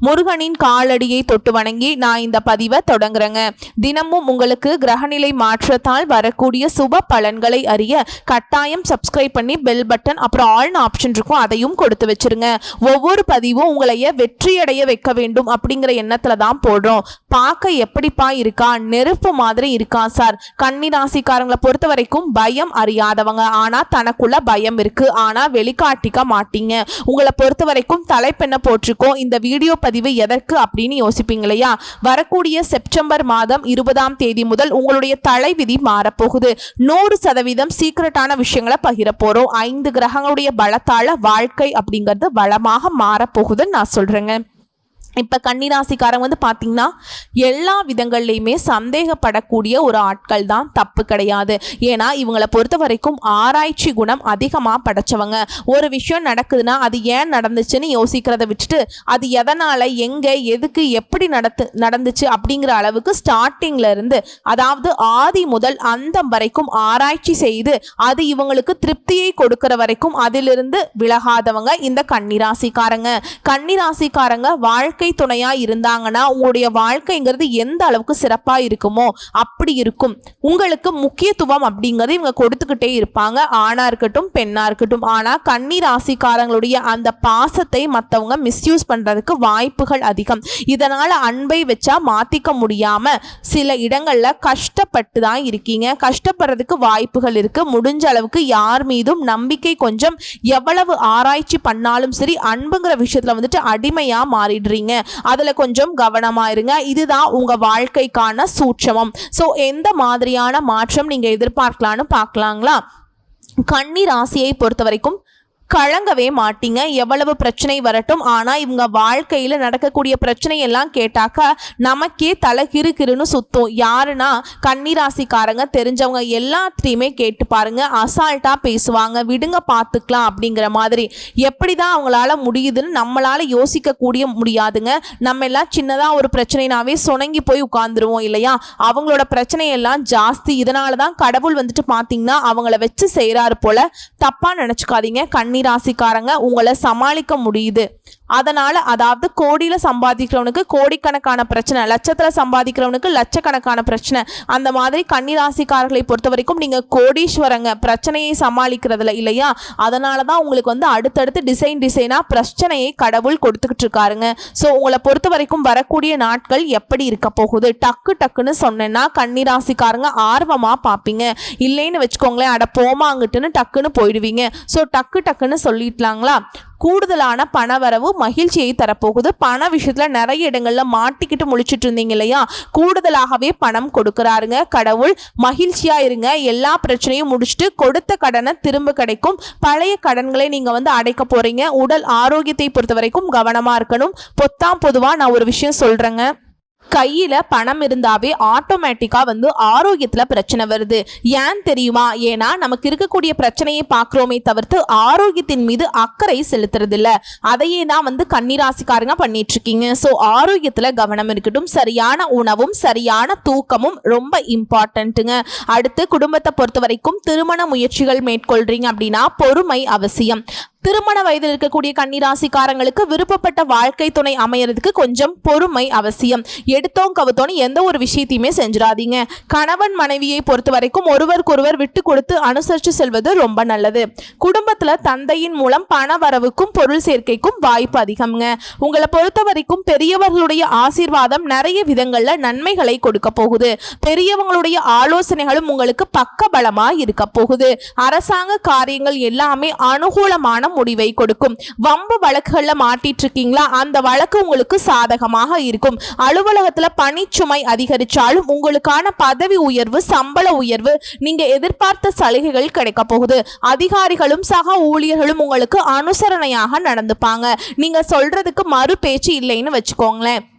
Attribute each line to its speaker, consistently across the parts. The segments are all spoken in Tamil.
Speaker 1: முருகனின் காலடியை தொட்டு வணங்கி நான் இந்த பதிவை தொடங்குறேங்க. தினமும் உங்களுக்கு கிரகநிலை மாற்றத்தால் வரக்கூடிய சுப பலன்களை அறிய கட்டாயம் சப்ஸ்கிரைப் பண்ணி பெல் பட்டன் அப்புறம் ஆல் ஆப்ஷன் இருக்கும் அதையும் கொடுத்து வச்சிருங்க. ஒவ்வொரு பதிவும் உங்களைய வெற்றியடைய வைக்க வேண்டும் அப்படிங்கிற எண்ணத்துல தான் போடுறோம். பார்க்க எப்படிப்பா இருக்கா? நெருப்பு மாதிரி இருக்கா சார் கன்னி ராசிக்காரங்களை பொறுத்த வரைக்கும் பயம் அறியாதவங்க. ஆனா தனக்குள்ள பயம் இருக்கு. ஆனா வெளிக்காட்டிக்க மாட்டீங்க. உங்களை பொறுத்த வரைக்கும் தலைப்பெண்ண போட்டிருக்கோம். இந்த வீடியோ பதிவு எதற்கு அப்படின்னு யோசிப்பீங்க இல்லையா? வரக்கூடிய செப்டம்பர் மாதம் இருபதாம் தேதி முதல் உங்களுடைய தலைவிதி மாறப்போகுது. நூறு சதவீதம் சீக்கிரட்டான விஷயங்களை பகிர போறோம். ஐந்து கிரகங்களுடைய பலத்தால வாழ்க்கை அப்படிங்கிறது வளமாக மாறப்போகுதுன்னு நான் சொல்றேங்க. இப்போ கன்னிராசிக்காரங்க வந்து பார்த்தீங்கன்னா எல்லா விதங்கள்லையுமே சந்தேகப்படக்கூடிய ஒரு ஆட்கள் தான் தப்பு கிடையாது. ஏன்னா இவங்களை பொறுத்த வரைக்கும் ஆராய்ச்சி குணம் அதிகமாக படைச்சவங்க. ஒரு விஷயம் நடக்குதுன்னா அது ஏன் நடந்துச்சுன்னு யோசிக்கிறத விட்டுட்டு அது எதனால் எங்கே எதுக்கு எப்படி நடத்து நடந்துச்சு அப்படிங்கிற அளவுக்கு ஸ்டார்டிங்ல இருந்து அதாவது ஆதி முதல் அந்தம் வரைக்கும் ஆராய்ச்சி செய்து அது இவங்களுக்கு திருப்தியை கொடுக்கிற வரைக்கும் அதிலிருந்து விலகாதவங்க இந்த கன்னிராசிக்காரங்க. கன்னிராசிக்காரங்க வாழ்க்கை துணையா இருந்தாங்கன்னா உங்களுடைய வாழ்க்கைங்கிறது எந்த அளவுக்கு சிறப்பா இருக்குமோ அப்படி இருக்கும். உங்களுக்கு முக்கியத்துவம் அப்படிங்கிறது இவங்க கொடுத்துக்கிட்டே இருப்பாங்க. ஆணா இருக்கட்டும் பெண்ணா இருக்கட்டும். ஆனா கன்னி ராசிக்காரங்களுடைய அந்த பாசத்தை மற்றவங்க மிஸ்யூஸ் பண்றதுக்கு வாய்ப்புகள் அதிகம். இதனால அன்பை வச்சா மாத்திக்க முடியாம சில இடங்கள்ல கஷ்டப்பட்டு தான் இருக்கீங்க. கஷ்டப்படுறதுக்கு வாய்ப்புகள் இருக்கு. முடிஞ்ச அளவுக்கு யார் மீதும் நம்பிக்கை கொஞ்சம் எவ்வளவு ஆராய்ச்சி பண்ணாலும் சரி அன்புங்கிற விஷயத்துல வந்துட்டு அடிமையா மாறிடுறீங்க. அதுல கொஞ்சம் கவனமா இருங்க. இதுதான் உங்க வாழ்க்கைக்கான சூட்சமம். ஸோ எந்த மாதிரியான மாற்றம் நீங்க எதிர்பார்க்கலான்னு பார்க்கலாங்களா? கன்னி ராசியை பொறுத்த வரைக்கும் கலங்கவே மாட்டீங்க. எவ்வளவு பிரச்சனை வரட்டும். ஆனால் இவங்க வாழ்க்கையில் நடக்கக்கூடிய பிரச்சனை எல்லாம் கேட்டாக்கா நமக்கே தலை கிரு கிருன்னு சுத்தும். யாருன்னா கன்னிராசிக்காரங்க தெரிஞ்சவங்க எல்லாத்தையுமே கேட்டு பாருங்க. அசால்ட்டாக பேசுவாங்க. விடுங்க பார்த்துக்கலாம் அப்படிங்கிற மாதிரி. எப்படி தான் அவங்களால முடியுதுன்னு நம்மளால யோசிக்கக்கூடிய முடியாதுங்க. நம்ம எல்லாம் சின்னதாக ஒரு பிரச்சனைனாவே சுணங்கி போய் உட்காந்துருவோம் இல்லையா? அவங்களோட பிரச்சனையெல்லாம் ஜாஸ்தி. இதனால தான் கடவுள் வந்துட்டு பார்த்தீங்கன்னா அவங்கள வச்சு செய்கிறாரு போல. தப்பாக நினச்சிக்காதீங்க. கண்ணி ராசிக்காரங்க உங்களை சமாளிக்க முடியுது. அதனால் அதாவது கோடியில் சம்பாதிக்கிறவனுக்கு கோடிக்கணக்கான பிரச்சனை லட்சத்தில் சம்பாதிக்கிறவனுக்கு லட்சக்கணக்கான பிரச்சனை. அந்த மாதிரி கன்னிராசிக்காரர்களை பொறுத்த வரைக்கும் நீங்கள் கோடீஸ்வரங்க பிரச்சனையை சமாளிக்கிறதுல இல்லையா? அதனால தான் உங்களுக்கு வந்து அடுத்தடுத்து டிசைன் டிசைனாக பிரச்சனையை கடவுள் கொடுத்துக்கிட்டு இருக்காருங்க. ஸோ உங்களை பொறுத்த வரைக்கும் வரக்கூடிய நாட்கள் எப்படி இருக்க போகுது? டக்கு டக்குன்னு சொன்னேன்னா கன்னி ராசிக்காரங்க பார்ப்பீங்க இல்லைன்னு வச்சுக்கோங்களேன் அட போமாங்கிட்டுன்னு டக்குன்னு போயிடுவீங்க. ஸோ டக்கு டக்குன்னு சொல்லிட்டலாங்களா? கூடுதலான பணவரவு மகிழ்ச்சியை தரப்போகுது. பண விஷயத்தில் நிறைய இடங்களில் மாட்டிக்கிட்டு முழிச்சிட்டு இருந்தீங்க இல்லையா? கூடுதலாகவே பணம் கொடுக்குறாருங்க. கடவுள் மகிழ்ச்சியாக இருங்க. எல்லா பிரச்சனையும் முடிச்சுட்டு கொடுத்த கடனை திரும்ப கிடைக்கும். பழைய கடன்களை நீங்கள் வந்து அடைக்க போகிறீங்க உடல் ஆரோக்கியத்தை பொறுத்த வரைக்கும் கவனமாக இருக்கணும். பொத்தாம் பொதுவாக நான் ஒரு விஷயம் சொல்கிறேங்க கையில் பணம் இருந்தாவே ஆட்டோமேட்டிக்காக வந்து ஆரோக்கியத்தில் பிரச்சனை வருது. ஏன் தெரியுமா? ஏன்னா நமக்கு இருக்கக்கூடிய பிரச்சனையை பார்க்குறோமே தவிர்த்து ஆரோக்கியத்தின் மீது அக்கறை செலுத்துறதில்ல. அதையே தான் வந்து கன்னிராசிக்காரங்க பண்ணிட்டு இருக்கீங்க ஸோ ஆரோக்கியத்தில் கவனம் இருக்கட்டும். சரியான உணவும் சரியான தூக்கமும் ரொம்ப இம்பார்ட்டண்ட்டுங்க அடுத்து குடும்பத்தை பொறுத்த வரைக்கும் திருமண முயற்சிகள் மேற்கொள்றீங்க அப்படின்னா பொறுமை அவசியம். திருமண வயதில் இருக்கக்கூடிய கன்னிராசிக்காரங்களுக்கு விருப்பப்பட்ட வாழ்க்கை துணை அமையறதுக்கு கொஞ்சம் பொறுமை அவசியம். எடுத்தோம் கவுத்தோன்னு எந்த ஒரு விஷயத்தையுமே செஞ்சிடாதீங்க கணவன் மனைவியை பொறுத்த வரைக்கும் ஒருவருக்கொருவர் விட்டு கொடுத்து அனுசரித்து செல்வது ரொம்ப நல்லது. குடும்பத்தில் தந்தையின் மூலம் பண வரவுக்கும் பொருள் சேர்க்கைக்கும் வாய்ப்பு அதிகம்ங்க. உங்களை பொறுத்த வரைக்கும் பெரியவர்களுடைய ஆசீர்வாதம் நிறைய விதங்களில் நன்மைகளை கொடுக்க போகுது. பெரியவங்களுடைய ஆலோசனைகளும் உங்களுக்கு பக்க பலமாக இருக்க போகுது. அரசாங்க காரியங்கள் எல்லாமே அனுகூலமான முடிவை கொடுக்கும். வம்பு வழக்குகள்ல மாட்டிட்டு இருக்கீங்களா அந்த வழக்கு உங்களுக்கு சாதகமாக இருக்கும். அலுவலகத்துல பணிச்சுமை அதிகரிச்சாலும் உங்களுக்கான பதவி உயர்வு சம்பள உயர்வு நீங்க எதிர்பார்த்த சலுகைகள் கிடைக்க போகுது. அதிகாரிகளும் சக ஊழியர்களும் உங்களுக்கு அனுசரணையாக நடந்துப்பாங்க. நீங்க சொல்றதுக்கு மறு பேச்சு இல்லைன்னு வச்சுக்கோங்களேன்.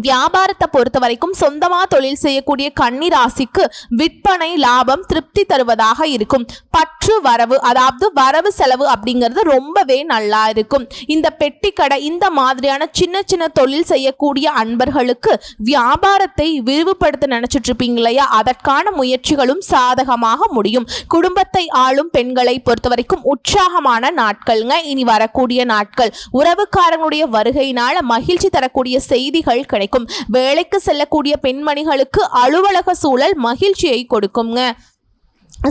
Speaker 1: வியாபாரத்தை பொறுத்த வரைக்கும் சொந்தமாக தொழில் செய்யக்கூடிய கன்னி ராசிக்கு விற்பனை லாபம் திருப்தி தருவதாக இருக்கும். பற்று வரவு அதாவது வரவு செலவு அப்படிங்கிறது ரொம்பவே நல்லா இருக்கும். இந்த பெட்டி கடை இந்த மாதிரியான சின்ன சின்ன தொழில் செய்யக்கூடிய அன்பர்களுக்கு வியாபாரத்தை விரிவுபடுத்த நினைச்சிட்டு இருப்பீங்க இல்லையா? அதற்கான முயற்சிகளும் சாதகமாக முடியும். குடும்பத்தை ஆளும் பெண்களை பொறுத்த வரைக்கும் உற்சாகமான நாட்கள்ங்க. இனி வரக்கூடிய நாட்கள் உறவுக்காரங்களுடைய வருகையினால மகிழ்ச்சி தரக்கூடிய செய்திகள் கிடைக்கும். வேலைக்கு செல்லக்கூடிய பெண்மணிகளுக்கு அலுவலக சூழல் மகிழ்ச்சியை கொடுக்குங்க.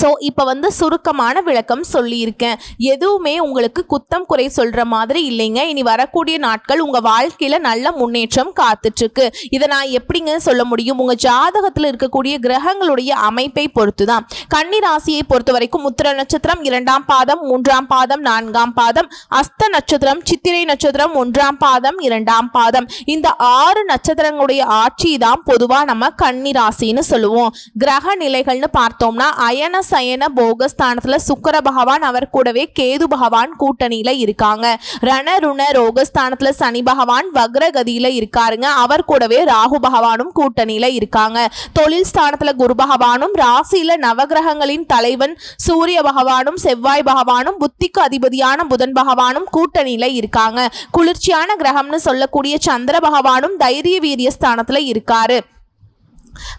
Speaker 1: ஸோ இப்போ வந்து சுருக்கமான விளக்கம் சொல்லியிருக்கேன். எதுவுமே உங்களுக்கு குத்தம் குறை சொல்கிற மாதிரி இல்லைங்க. இனி வரக்கூடிய நாட்கள் உங்கள் வாழ்க்கையில் நல்ல முன்னேற்றம் காத்துட்ருக்கு. இதை நான் எப்படிங்க சொல்ல முடியும்? உங்கள் ஜாதகத்தில் இருக்கக்கூடிய கிரகங்களுடைய அமைப்பை பொறுத்து தான் கன்னி ராசியை பொறுத்த வரைக்கும் உத்திர நட்சத்திரம் இரண்டாம் பாதம் மூன்றாம் பாதம் நான்காம் பாதம் அஸ்த நட்சத்திரம் சித்திரை நட்சத்திரம் ஒன்றாம் பாதம் இரண்டாம் பாதம். இந்த ஆறு நட்சத்திரங்களுடைய ஆட்சி தான் பொதுவாக நம்ம கன்னி ராசின்னு சொல்லுவோம். கிரக நிலைகள்னு பார்த்தோம்னா அயன சயன போகஸ்தானத்தில் சுக்கர பகவான் அவர் கூடவே கேது பகவான் கூட்டணியில இருக்காங்க. ரண ருண ரோகஸ்தானத்துல சனி பகவான் வக்ரகதியில இருக்காருங்க. அவர் கூடவே ராகு பகவானும் கூட்டணியில இருக்காங்க. தொழில் ஸ்தானத்துல குரு பகவானும் ராசியில நவகிரகங்களின் தலைவன் சூரிய பகவானும் செவ்வாய் பகவானும் புத்திக்கு அதிபதியான புதன் பகவானும் கூட்டணியில இருக்காங்க. குளிர்ச்சியான கிரகம்னு சொல்லக்கூடிய சந்திர பகவானும் தைரிய வீரிய ஸ்தானத்துல இருக்காரு.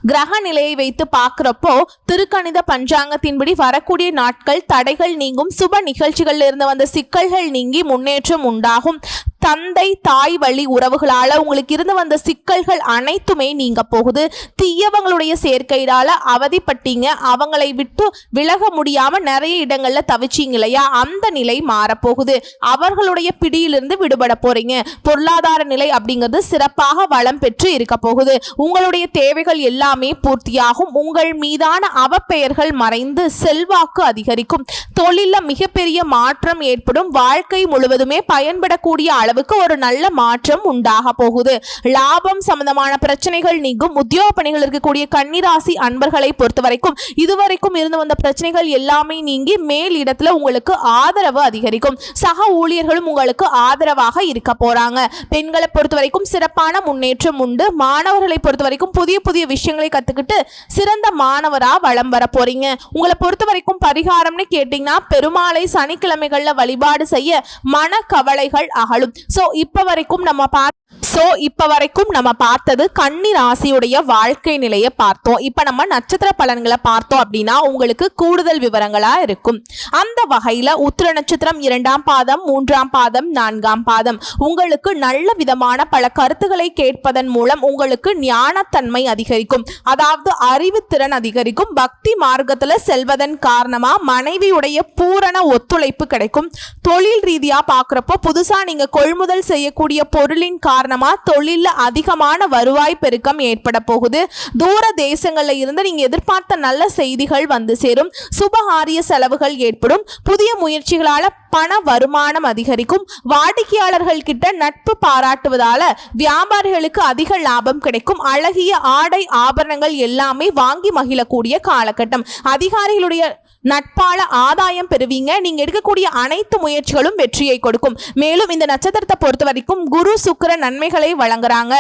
Speaker 1: கிரக நிலையை வைத்து பார்க்குறப்போ திருக்கணித பஞ்சாங்கத்தின்படி வரக்கூடிய நாட்கள் தடைகள் நீங்கும் சுப நிகழ்ச்சிகளில் இருந்து வந்த சிக்கல்கள் நீங்கி முன்னேற்றம் உண்டாகும். தந்தை தாய் வழி உறவுகளால உங்களுக்கு இருந்து வந்த சிக்கல்கள் அனைத்துமே நீங்க போகுது. தீயவங்களுடைய சேர்க்கையினால அவதிப்பட்டீங்க. அவங்களை விட்டு விலக முடியாம நிறைய இடங்கள்ல தவிச்சீங்க இல்லையா? அந்த நிலை மாறப்போகுது. அவர்களுடைய பிடியிலிருந்து விடுபட போறீங்க. பொருளாதார நிலை அப்படிங்கிறது சிறப்பாக வளம் பெற்று இருக்க போகுது. உங்களுடைய தேவைகள் எல்லாமே பூர்த்தியாகும். உங்கள் மீதான அவப்பெயர்கள் மறைந்து செல்வாக்கு அதிகரிக்கும். தொழில மிகப்பெரிய மாற்றம் ஏற்படும். வாழ்க்கை முழுவதுமே பயன்படக்கூடிய அளவுக்கு ஒரு நல்ல மாற்றம் உண்டாக போகுது. லாபம் சம்பந்தமான பிரச்சனைகள் நீங்கும். உத்தியோக பணிகள் இருக்கக்கூடிய கன்னிராசி அன்பர்களை பொறுத்த வரைக்கும் இதுவரைக்கும் இருந்து வந்த பிரச்சனைகள் எல்லாமே நீங்கி மேல் இடத்துல உங்களுக்கு ஆதரவு அதிகரிக்கும். சக ஊழியர்களும் உங்களுக்கு ஆதரவாக இருக்க போறாங்க. பெண்களை பொறுத்த வரைக்கும் சிறப்பான முன்னேற்றம் உண்டு. மாணவர்களை பொறுத்த வரைக்கும் புதிய புதிய விஷயங்களை கற்றுக்கிட்டு சிறந்த மாணவராக வளம் வர போறீங்க. உங்களை பொறுத்த வரைக்கும் பரிகாரம்னு கேட்டிங்கன்னா பெருமாளை சனிக்கிழமைகளில் வழிபாடு செய்ய மன கவலைகள் அகலும். ஸோ இப்போ வரைக்கும் நம்ம பார்த்து ஸோ இப்போ வரைக்கும் நம்ம பார்த்தது கன்னி ராசியுடைய வாழ்க்கை நிலையை பார்த்தோம். இப்போ நம்ம நட்சத்திர பலன்களை பார்த்தோம் அப்படின்னா உங்களுக்கு கூடுதல் விவரங்களாக இருக்கும். அந்த வகையில் உத்திர நட்சத்திரம் இரண்டாம் பாதம் மூன்றாம் பாதம் நான்காம் பாதம். உங்களுக்கு நல்ல விதமான பல கருத்துக்களை கேட்பதன் மூலம் உங்களுக்கு ஞானத்தன்மை அதிகரிக்கும். அதாவது அறிவுத்திறன் அதிகரிக்கும். பக்தி மார்க்கத்தில் செல்வதன் காரணமாக மனைவியுடைய பூரண ஒத்துழைப்பு கிடைக்கும். தொழில் ரீதியாக பார்க்குறப்போ புதுசாக நீங்கள் கொள்முதல் செய்யக்கூடிய பொருளின் மூலமா தொழில அதிகமான வருவாய் பெருக்கம் ஏற்பட போகுது. தூர தேசங்கள்ல இருந்து நீங்க எதிர்பார்த்த நல்ல செய்திகள் வந்து சேரும். சுபகாரிய செலவுகள் ஏற்படும். புதிய முயற்சிகளால பண வருமானம் அதிகரிக்கும். வாடிக்கையாளர்கள் கிட்ட நட்பு பாராட்டுவதால வியாபாரிகளுக்கு அதிக லாபம் கிடைக்கும். அழகிய ஆடை ஆபரணங்கள் எல்லாமே வாங்கி மகிழக்கூடிய காலகட்டம். அதிகாரிகளுடைய நட்பால ஆதாயம் பெறுவீங்க. நீங்க எடுக்கக்கூடிய அனைத்து முயற்சிகளும் வெற்றியை கொடுக்கும். மேலும் இந்த நட்சத்திரத்தை பொறுத்த வரைக்கும் குரு சுக்கிர நன்மைகளை வழங்குறாங்க.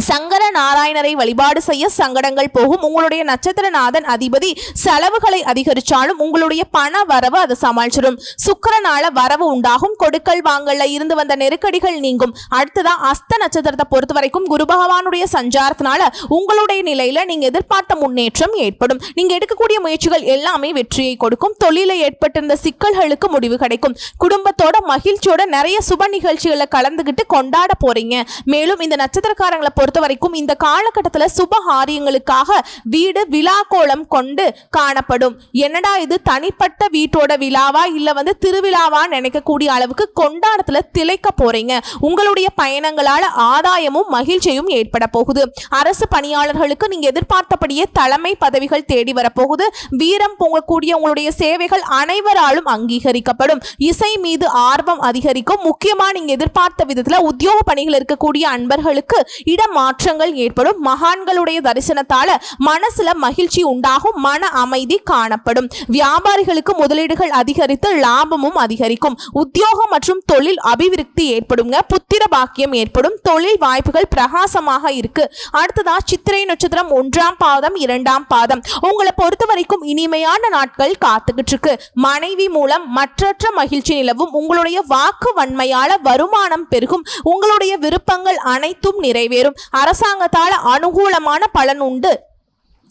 Speaker 1: சங்கர நாராயணரை வழிபாடு செய்ய சங்கடங்கள் போகும். உங்களுடைய நட்சத்திரநாதன் அதிபதி செலவுகளை அதிகரிச்சாலும் உங்களுடைய பண வரவு அதை சமாளிச்சிடும். சுக்கரனால வரவு உண்டாகும். கொடுக்கல் வாங்கல்ல இருந்து வந்த நெருக்கடிகள் நீங்கும். அடுத்ததா அஸ்த நட்சத்திரத்தை பொறுத்த வரைக்கும் குரு பகவானுடைய சஞ்சாரத்தினால உங்களுடைய நிலையில நீங்க எதிர்பார்த்த முன்னேற்றம் ஏற்படும். நீங்க எடுக்கக்கூடிய முயற்சிகள் எல்லாமே வெற்றியை கொடுக்கும். தொழில ஏற்பட்டிருந்த சிக்கல்களுக்கு முடிவு கிடைக்கும். குடும்பத்தோட மகிழ்ச்சியோட நிறைய சுப நிகழ்ச்சிகளை கலந்துகிட்டு கொண்டாட போறீங்க. மேலும் இந்த நட்சத்திரக்காரங்களை பொறுத்த வரைக்கும் இந்த காலகட்டத்தில் சுபகாரியங்களுக்காக வீடு விழா கோலம் கொண்டு காணப்படும். என்னடா இது தனிப்பட்ட வீட்டோட விழாவா? இல்லை வந்து திருவிழாவா நினைக்கக்கூடிய அளவுக்கு கொண்டாடத்தில் திளைக்க போறீங்க. உங்களுடைய பயணங்களால் ஆதாயமும் மகிழ்ச்சியும் ஏற்பட போகுது. அரசு பணியாளர்களுக்கு நீங்க எதிர்பார்த்தபடியே தலைமை பதவிகள் தேடி வரப்போகுது. வீரம் பொங்கக்கூடிய உங்களுடைய சேவைகள் அனைவராலும் அங்கீகரிக்கப்படும். இசை மீது ஆர்வம் அதிகரிக்கும். முக்கியமா நீங்க எதிர்பார்த்த விதத்துல உத்தியோக பணிகள் இருக்கக்கூடிய அன்பர்களுக்கு இடம் மாற்றங்கள் ஏற்படும். மகான்களுடைய தரிசனத்தால மனசுல மகிழ்ச்சி உண்டாகும். மன அமைதி காணப்படும். வியாபாரிகளுக்கு முதலீடுகள் அதிகரித்து லாபமும் அதிகரிக்கும். உத்தியோகம் மற்றும் தொழில் அபிவிருத்தி ஏற்படுங்க. புத்திர பாக்கியம் ஏற்படும். தொழில் வாய்ப்புகள் பிரகாசமாக இருக்கு. அடுத்ததா சித்திரை நட்சத்திரம் ஒன்றாம் பாதம் இரண்டாம் பாதம். உங்களை பொறுத்த வரைக்கும் இனிமையான நாட்கள் காத்துக்கிட்டு இருக்கு. மனைவி மூலம் மற்றற்ற மகிழ்ச்சி நிலவும். உங்களுடைய வாக்கு வன்மையால வருமானம் பெருகும். உங்களுடைய விருப்பங்கள் அனைத்தும் நிறைவேறும். அரசாங்கத்தால் அனுகூலமான பலன் உண்டு.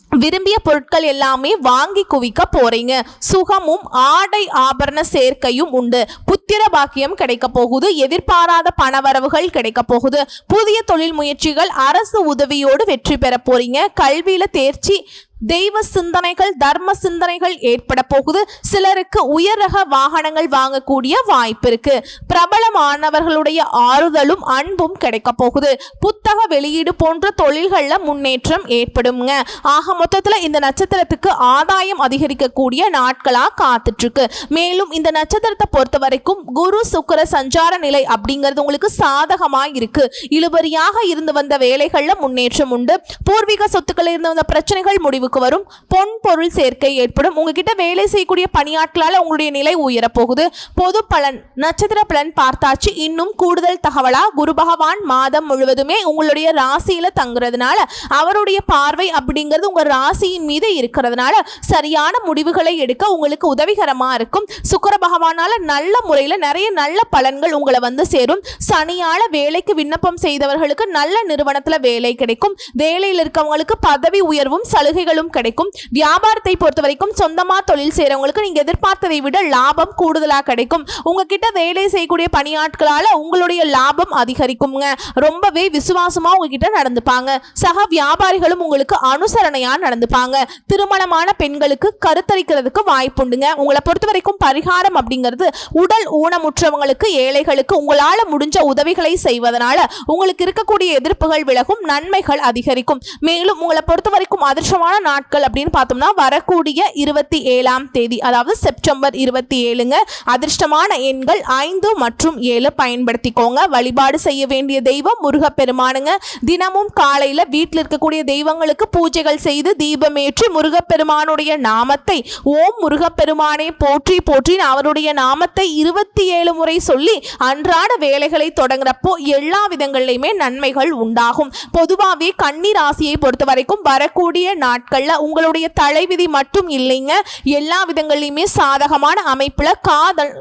Speaker 1: விரும்பிய பொருட்கள் எல்லாமே வாங்கி குவிக்க போறீங்க. சுகமும் ஆடை ஆபரண சேர்க்கையும் உண்டு. புத்திர பாக்கியம் கிடைக்க போகுது. எதிர்பாராத பணவரவுகள் கிடைக்க போகுது. புதிய தொழில் முயற்சிகள் அரசு உதவியோடு வெற்றி பெற போறீங்க. கல்வியில தேர்ச்சி தெய்வ சிந்தனைகள் தர்ம சிந்தனைகள் ஏற்பட போகுது. சிலருக்கு உயர் ரக வாகனங்கள் வாங்கக்கூடிய வாய்ப்பு இருக்கு. பிரபலமானவர்களுடைய ஆறுதலும் அன்பும் கிடைக்க போகுது. புத்தக வெளியீடு போன்ற தொழில்களில் முன்னேற்றம் ஏற்படுங்க ஆக மொத்தத்தில் இந்த நட்சத்திரத்துக்கு ஆதாயம் அதிகரிக்கக்கூடிய நாட்களாக காத்துட்டு இருக்கு மேலும் இந்த நட்சத்திரத்தை பொறுத்த வரைக்கும் குரு சுக்கர சஞ்சார நிலை அப்படிங்கிறது உங்களுக்கு சாதகமாக இருக்கு. இழுபறியாக இருந்து வந்த வேலைகளில் முன்னேற்றம் உண்டு. பூர்வீக சொத்துக்களில் இருந்து வந்த பிரச்சனைகள் முடிவு முடிவுக்கு வரும். பொன் பொருள் சேர்க்கை ஏற்படும். உங்ககிட்ட வேலை செய்யக்கூடிய பணியாட்களால் உங்களுடைய நிலை உயரப்போகுது. பொது பலன் நட்சத்திர பலன் பார்த்தாச்சு. இன்னும் கூடுதல் தகவலா? குரு பகவான் மாதம் முழுவதுமே உங்களுடைய ராசியில தங்குறதுனால அவருடைய பார்வை அப்படிங்கிறது உங்க ராசியின் மீது இருக்கிறதுனால சரியான முடிவுகளை எடுக்க உங்களுக்கு உதவிகரமா இருக்கும். சுக்கர பகவானால நல்ல முறையில் நிறைய நல்ல பலன்கள் உங்களை வந்து சேரும். சனியால வேலைக்கு விண்ணப்பம் செய்தவர்களுக்கு நல்ல நிறுவனத்துல வேலை கிடைக்கும். வேலையில் இருக்கவங்களுக்கு பதவி உயர்வும் சலுகைகள் பலன்களும் கிடைக்கும். வியாபாரத்தை பொறுத்த வரைக்கும் சொந்தமா தொழில் செய்கிறவங்களுக்கு நீங்கள் எதிர்பார்த்ததை விட லாபம் கூடுதலா கிடைக்கும். உங்ககிட்ட வேலை செய்யக்கூடிய பணியாட்களால் உங்களுடைய லாபம் அதிகரிக்குங்க. ரொம்பவே விசுவாசமா உங்ககிட்ட நடந்துப்பாங்க. சக வியாபாரிகளும் உங்களுக்கு அனுசரணையாக நடந்துப்பாங்க. திருமணமான பெண்களுக்கு கருத்தரிக்கிறதுக்கு வாய்ப்புண்டுங்க உங்களை பொறுத்த வரைக்கும் பரிகாரம் அப்படிங்கிறது உடல் ஊனமுற்றவங்களுக்கு ஏழைகளுக்கு உங்களால் முடிஞ்ச உதவிகளை செய்வதனால உங்களுக்கு இருக்கக்கூடிய எதிர்ப்புகள் விலகும் நன்மைகள் அதிகரிக்கும். மேலும் உங்களை பொறுத்த வரைக்கும் அதிர்ஷ்டமான நாட்கள் அப்படின்னு பார்த்தோம்னா வரக்கூடிய இருபத்தி ஏழாம் தேதி அதாவது செப்டம்பர் இருபத்தி ஏழுங்க. அதிர்ஷ்டமான எண்கள் ஐந்து மற்றும் ஏழு பயன்படுத்திக்கோங்க. வழிபாடு செய்ய வேண்டிய தெய்வம் முருகப்பெருமானுங்க. தினமும் காலையில வீட்டில் இருக்கக்கூடிய தெய்வங்களுக்கு பூஜைகள் செய்து தீபமேற்றி முருகப்பெருமானுடைய நாமத்தை ஓம் முருகப்பெருமானே போற்றி போற்றி அவருடைய நாமத்தை இருபத்தி ஏழு முறை சொல்லி அன்றாட வேலைகளை தொடங்குறப்போ எல்லா விதங்கள்லையுமே நன்மைகள் உண்டாகும். பொதுவாகவே கன்னி ராசியை பொறுத்த வரைக்கும் வரக்கூடிய நாட்கள்ல உங்களுடைய தலைவிதி மட்டும் இல்லைங்க. எல்லா விதங்கள்லையுமே சாதகமான அமைப்புல காதல்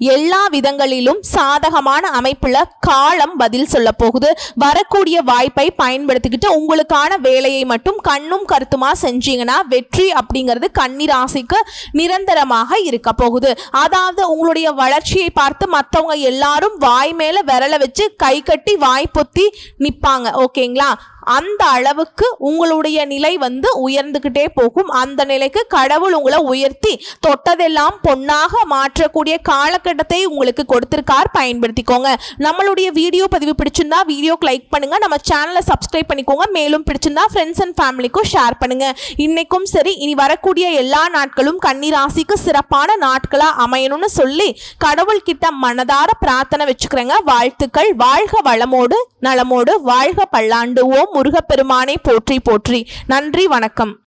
Speaker 1: எல்லா விதங்களிலும் சாதகமான அமைப்புல காலம் பதில் சொல்ல போகுது. வரக்கூடிய வாய்ப்பை பயன்படுத்திக்கிட்டு உங்களுக்கான வேலையை மட்டும் கண்ணும் கருத்துமா செஞ்சீங்கன்னா வெற்றி அப்படிங்கிறது கன்னிராசிக்கு நிரந்தரமாக இருக்க போகுது. அதாவது உங்களுடைய வளர்ச்சியை பார்த்து மற்றவங்க எல்லாரும் வாய் மேல விரல வச்சு கை கட்டி வாய் பொத்தி நிப்பாங்க. ஓகேங்களா? அந்த அளவுக்கு உங்களுடைய நிலை வந்து உயர்ந்துக்கிட்டே போகும். அந்த நிலைக்கு கடவுள் உங்களை உயர்த்தி தொட்டதெல்லாம் பொன்னாக மாற்றக்கூடிய காலகட்டத்தை உங்களுக்கு கொடுத்திருக்கார். பயன்படுத்திக்கோங்க. நம்மளுடைய வீடியோ பதிவு பிடிச்சிருந்தா வீடியோக்கு லைக் பண்ணுங்க. நம்ம சேனலை சப்ஸ்கிரைப் பண்ணிக்கோங்க. மேலும் பிடிச்சிருந்தா ஃப்ரெண்ட்ஸ் அண்ட் ஃபேமிலிக்கும் ஷேர் பண்ணுங்க. இன்னைக்கும் சரி இனி வரக்கூடிய எல்லா நாட்களும் கன்னிராசிக்கு சிறப்பான நாட்களா அமையணும்னு சொல்லி கடவுள் கிட்ட மனதார பிரார்த்தனை வச்சுக்கிறேங்க. வாழ்த்துக்கள். வாழ்க வளமோடு நலமோடு வாழ்க பல்லாண்டு ஓம் முருகப்பெருமானை போற்றி போற்றி. நன்றி வணக்கம்.